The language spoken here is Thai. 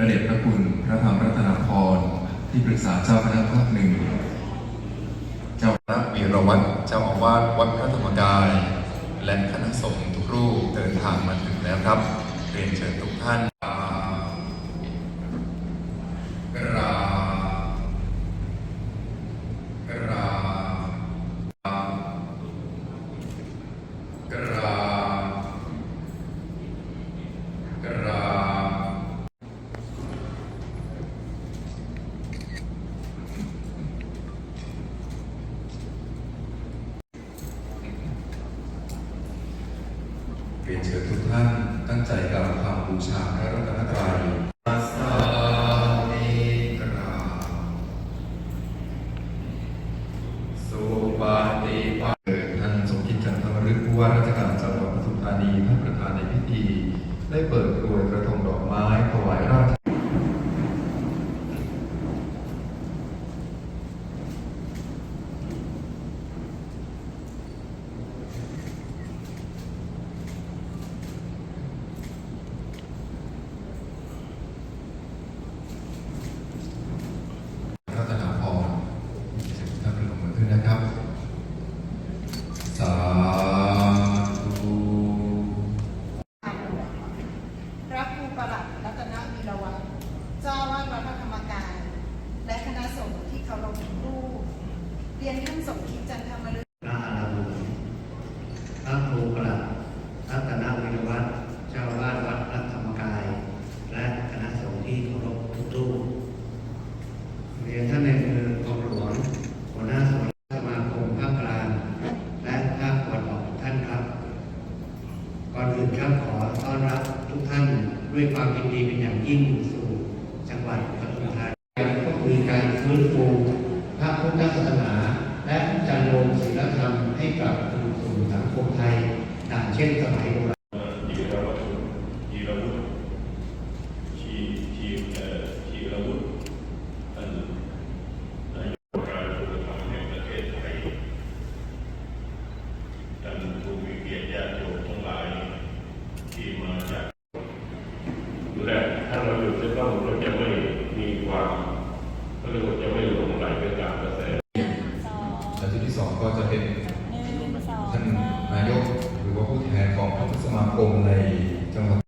ระเดชพระคุณพระธรรมรัตนพรที่ปรึกษาเจ้าคณะภาคหนึ่ง เจ้าพระวีรวัตรเจ้าอาวาสวัดพระธรรมกาย และคณะสงฆ์ทุกรูปเดินทางมาถึงแล้วครับ เรียนเชิญทุกท่านกราบกราบกราบกราบ เรียนเชิญทุกท่านตั้งใจกราบคำบูชาพระรัตนตรัยปัสสามิกราสุปาติปัเกิดท่านสมคิดจันทมฤกษ์ผู้ว่าราชการจังหวัดปทุมธานีท่านประธานในพิธี ได้เปิดกลวยกระทงดอกไม้ถวายราช รัตนาพรเชิญท่านประนมมือขึ้นนะครับ สาธุ พระครูประหลัดรัตนวีรวัตรเจ้าอาวาสวัดพระธรรมกาย และคณะสงฆ์ที่ เคารพทุกรูปเรียนท่านสมคิดจันทมฤกษ์พระอาราบุญพระครูประหลัดรัตนวิรวัฒน์เจ้าอาวาสวัดพระธรรมกาย และคณะสงฆ์ที่เคารพทุกรูปเรียนท่านในมือกองหลวงหัวหน้าสมาคมภาคกลางและภาคตะวันออกท่านครับ ก่อนอื่นครับขอต้อนรับทุกท่านด้วยความยินดีเป็นอย่างยิ่งสู่จังหวัด คือการฟื้นฟูพระพุทธศาสนา และจันโลมศีลธรรมให้กลับคืนสู่สังคมไทยดังเช่นสมัยโบราณ เรียกว่าจะไม่หลงไหลไปตามกระแสและชุดที่สองก็จะเป็นท่านนายกหรือว่าผู้แทนของท่านสมาคมใน